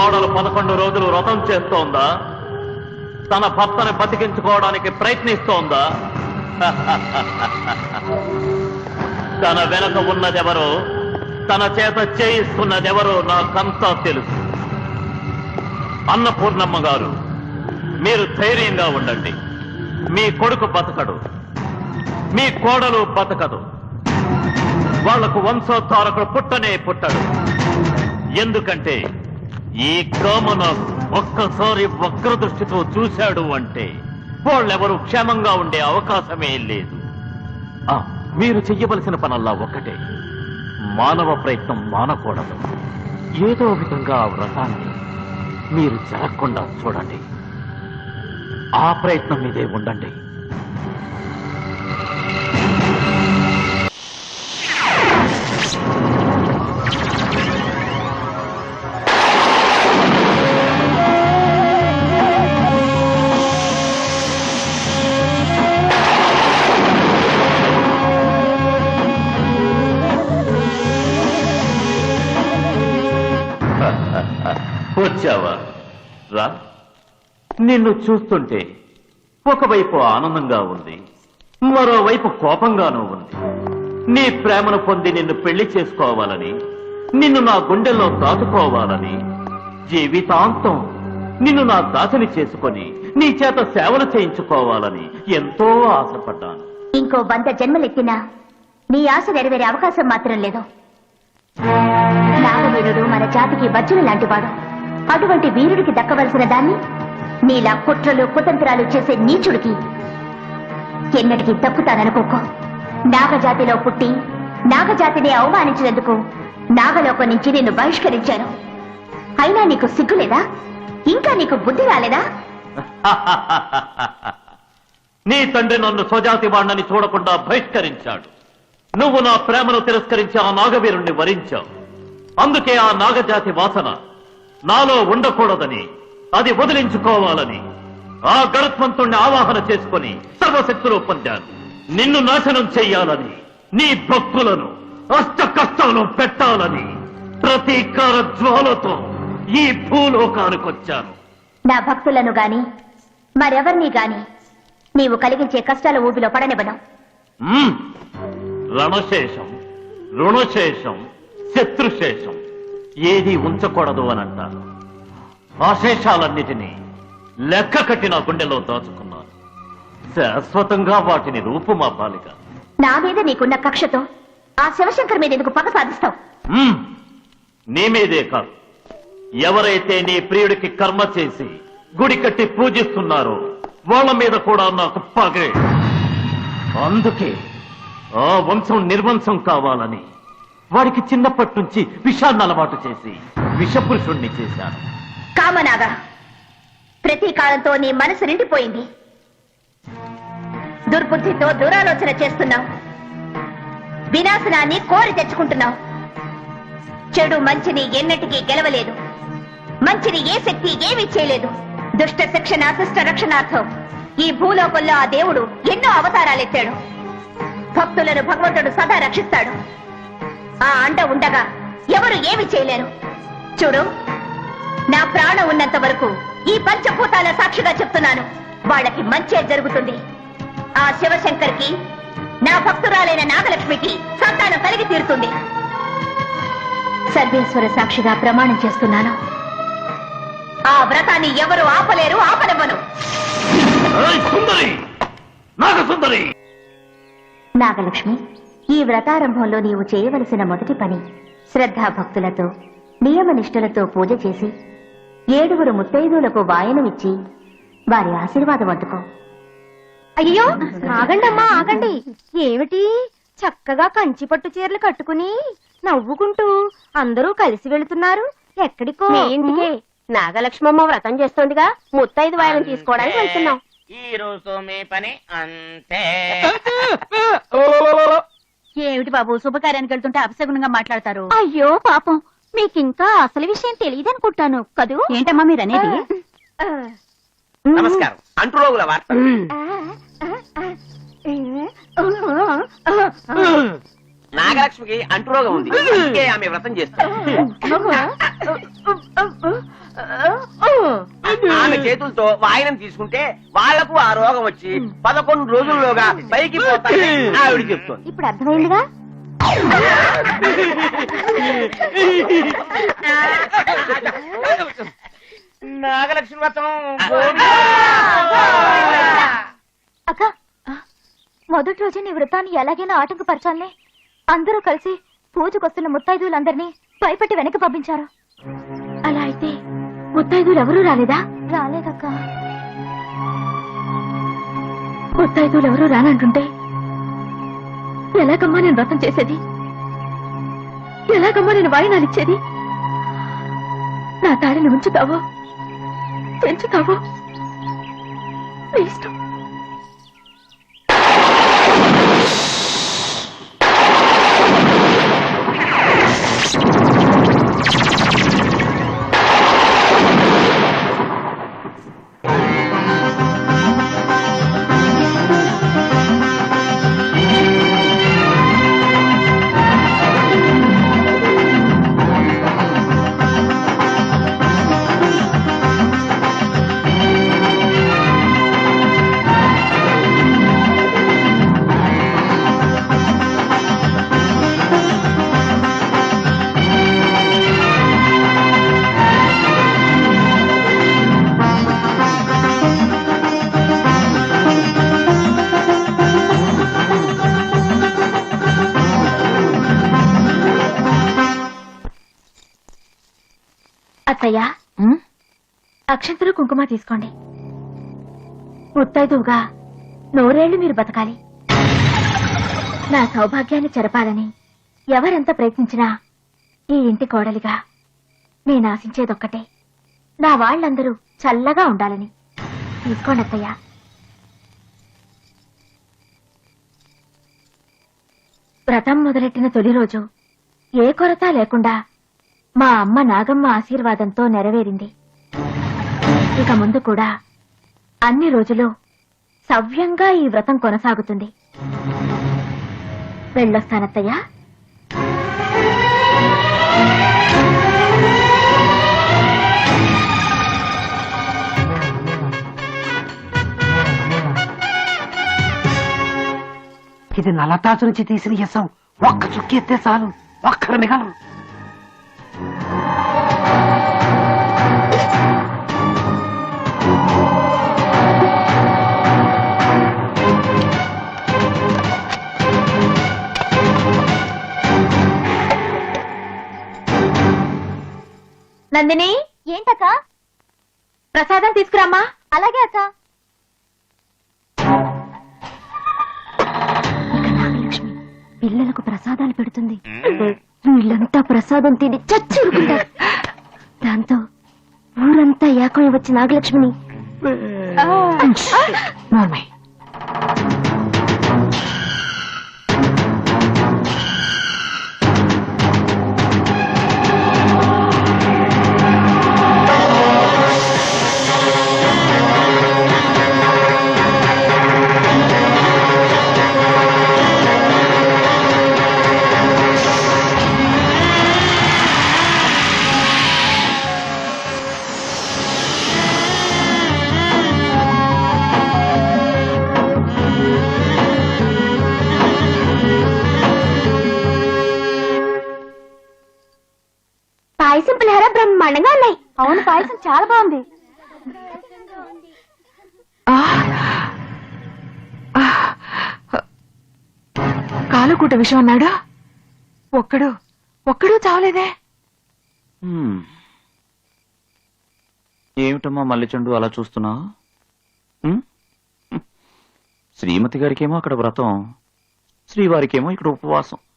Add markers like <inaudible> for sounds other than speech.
కోడలు పదకొండు రోజులు వ్రతం చేస్తోందా? తన భర్తను బతికించుకోవడానికి ప్రయత్నిస్తోందా? <laughs> తన వెనక ఉన్నదెవరో తన చేత చేయిస్తున్నదెవరో నాకంతా తెలుసు. అన్నపూర్ణమ్మ గారు మీరు ధైర్యంగా ఉండండి. మీ కొడుకు బతకడు. మీ కోడలు బతకదు. వాళ్ళకు వంశోద్ధారకుడు పుట్టనే పుట్టడు. ఎందుకంటే ఈ కామన ఒక్కసారి వక్ర దృష్టితో చూశాడు అంటే వాళ్ళెవరూ క్షేమంగా ఉండే అవకాశమే లేదు. మీరు చెయ్యవలసిన పనల్లా ఒక్కటే. మానవ ప్రయత్నం మానకూడదు. ఏదో విధంగా ఆ వ్రతాన్ని మీరు జరగకుండా చూడండి. ఆ ప్రయత్నం మీదే ఉండండి. వచ్చావా రా. నిన్ను చూస్తుంటే ఒకవైపు ఆనందంగా ఉంది మరోవైపు కోపంగానూ ఉంది. నీ ప్రేమను పొంది నిన్ను పెళ్ళి చేసుకోవాలని నిన్ను నా గుండెల్లో దాచుకోవాలని జీవితాంతం నిన్ను నా దాసని చేసుకొని నీ చేత సేవలు చేయించుకోవాలని ఎంతో ఆశపడ్డాను. ఇంకో వంద జన్మలెత్తినా నీ ఆశ నెరవేరే అవకాశం మాత్రం లేదు. నాగవీరుడు మన జాతికి వజ్రం లాంటివాడు అటువంటి వీరుడికి దక్కవలసిన దాన్ని నీలా కుట్రలు కుతంత్రాలు చేసే నీచుడికి ఎన్నటికీ దక్కుతాననుకోకో నాగజాతిలో పుట్టి నాగజాతిని అవమానించినందుకు నాగలోకం నుంచి నిన్ను బహిష్కరించాను. అయినా నీకు సిగ్గులేదా? ఇంకా నీకు బుద్ధి రాలేదా? <laughs> నీ తండ్రి నన్ను స్వజాతి వాణ్ణని చూడకుండా బహిష్కరించాడు. నువ్వు నా ప్రేమను తిరస్కరించి ఆ నాగవీరుణ్ణి వరించావు. అందుకే ఆ నాగజాతి వాసన నాలో ఉండకూడదని అది వదిలించుకోవాలని ఆ గరుత్మంతుణ్ణి ఆవాహన చేసుకొని సర్వశక్తులు పొందాను నిన్ను నాశనం చెయ్యాలని నీ భక్తులను అష్ట కష్టాలు పెట్టాలని ప్రతీకార జ్వాలతో ఈ భూలోకానికొచ్చాను నా భక్తులను గాని మరెవర్ని గాని నీవు కలిగించే కష్టాల ఊబిలో పడనివ్వను. మ్మ్. రణశేషం రుణశేషం శత్రుశేషం. ఏది ఉంచకూడదు అని అంటారు. ఆ శేషాలన్నిటినీ లెక్క కట్టి నా గుండెలో దాచుకున్నాను. శాశ్వతంగా వాటిని రూపుమాపాలిగా నా మీద నీకున్న కక్షతో ఆ శివశంకర్ మీద ఎందుకు పగ సాధిస్తావు? మ్మ్. నీ మీదే కాదు. ఎవరైతే నీ ప్రియుడికి కర్మ చేసి గుడి కట్టి పూజిస్తున్నారో వాళ్ళ మీద కూడా నాకు పగే. అందుకే ఆ వంశం నిర్వంశం కావాలని వాడికి చిన్నప్పటి నుంచి విషాన్ని అలవాటు చేసి విషపురుషుణ్ణి చేశాను. కామనాగా ప్రతీకారంతో నీ మనసు నిండిపోయింది. దుర్బుద్ధితో దురాలోచన చేస్తున్నావు. వినాశనాన్ని కోరి తెచ్చుకుంటున్నావు. చెడు మంచిని ఎన్నటికీ గెలవలేదు. మంచిని ఏ శక్తి ఏమీ చేయలేదు. దుష్ట శిక్షణ శిష్ట రక్షణార్థం. ఈ భూలోకంలో ఆ దేవుడు ఎన్నో అవతారాలెత్తాడు. భక్తులను భగవంతుడు సదా రక్షిస్తాడు. ఆ అండ ఉండగా ఎవరు ఏమి చేయలేరు. చూడు నా ప్రాణం ఉన్నంత వరకు ఈ పంచభూతాల సాక్షిగా చెప్తున్నాను. వాళ్ళకి మంచే జరుగుతుంది. ఆ శివశంకర్కి నా భక్తురాలైన నాగలక్ష్మికి సంతానం కలిగి తీరుతుంది. సర్వేశ్వర సాక్షిగా ప్రమాణం చేస్తున్నాను. ఆ వ్రతాన్ని ఎవరు ఆపలేరు ఆపనివ్వను. నాగలక్ష్మి ఈ వ్రతారంభంలో నీవు చేయవలసిన మొదటి పని శ్రద్ధాభక్తులతో నియమనిష్టలతో పూజ చేసి ఏడుగురు ముత్తైదువులకు వాయనమిచ్చి వారి ఆశీర్వాదం అందుకో. అయ్యో ఆగండమ్మా ఆగండి. ఏమిటి? చక్కగా కంచి పట్టు చీరలు కట్టుకుని నవ్వుకుంటూ అందరూ కలిసి వెళుతున్నారు. ఎక్కడికో? ఇంటికే. నాగలక్ష్మమ్మ వ్రతం చేస్తోందిగా. ముత్తైదు వాయనం తీసుకోవడానికి వెళ్తున్నాం. ఈ రోజు మీ పని అంతే. ఏమిటి బాబు? శుభకార్యానికి వెళ్తుంటే అపశకునంగా మాట్లాడతారు. అయ్యో పాపం. మీకింకా అసలు విషయం తెలియదనుకుంటాను కదూ? ఏంటమ్మా మీరు అనేది? నమస్కారం. అంటురోగుల వార్త. నాగలక్ష్మికి అంటురోగం ఉంది. అందుకే ఆమె వ్రతం చేస్తారు ఆమె చేతులతో వాయనం తీసుకుంటే వాళ్ళకు ఆ రోగం వచ్చి పదకొండు రోజుల్లోగా పైకి పోతాయని ఆవిడ చెప్తోంది. ఇప్పుడు అర్థమైందిగా? నాగలక్ష్మి వ్రతం అక్క మొదటి రోజు నీ వృత్తాన్ని ఎలాగైనా ఆటంకపరచాలనే. అందరూ కలిసి పూజకొస్తున్న ముత్తైదువులందరినీ భయపెట్టి వెనక్కి పంపించారు. ముత్తైదువులు ఎవరూ రాలేదా? రాలేదక్క. ముత్తైదువులు ఎవరూ రానంటుంటే ఎలాగమ్మా నేను వ్రతం చేసేది? ఎలాగమ్మా నేను వాయినాలు ఇచ్చేది? నా తాడిని ఉంచుతావో? పెంచుతావో? ఇష్టం. అత్తయ్య. అక్షంతలు కుంకుమ తీసుకోండి. ముత్తైదువుగా నూరేళ్ళు మీరు బతకాలి. నా సౌభాగ్యాన్ని చెరపాలని ఎవరెంత ప్రయత్నించినా ఈ ఇంటి కోడలిగా నేను ఆశించేదొక్కటే. నా వాళ్ళందరూ చల్లగా ఉండాలని. తీసుకోండి అత్తయ్య. వ్రతం మొదలెట్టిన తొలి రోజు ఏ కొరత లేకుండా మా అమ్మ నాగమ్మ ఆశీర్వాదంతో నెరవేరింది. ఇక ముందు కూడా అన్ని రోజులు సవ్యంగా ఈ వ్రతం కొనసాగుతుంది. వెళ్ళొస్తానత్తయ్యా. ఇది నలతాసు నుంచి తీసిన యసం ఒక్క చుక్కి ఎత్తే చాలు. ఒక్కరు మిగలం నందిని? ఏంటక్క? ప్రసాదం తీసుకురామ్మా. అలాగే అక్క. పిల్లలకు ప్రసాదాలు పెడుతుంది. వీళ్ళంతా ప్రసాదం తిని చచ్చురుకుంటారు. దాంతో ఊరంతా ఏకమై వచ్చి నాగలక్ష్మిని పాయసం పులిహార బ్రహ్మాండంగా ఉన్నాయి. అవును పాయసం చాలా బాగుంది. కాలుకూట విషయం అన్నాడు. ఒక్కడు ఒక్కడు చావలేదే. ఏమిటమ్మా మల్లిచండు అలా చూస్తున్నావు శ్రీమతి గారికేమో అక్కడ వ్రతం శ్రీవారికేమో ఇక్కడ ఉపవాసం.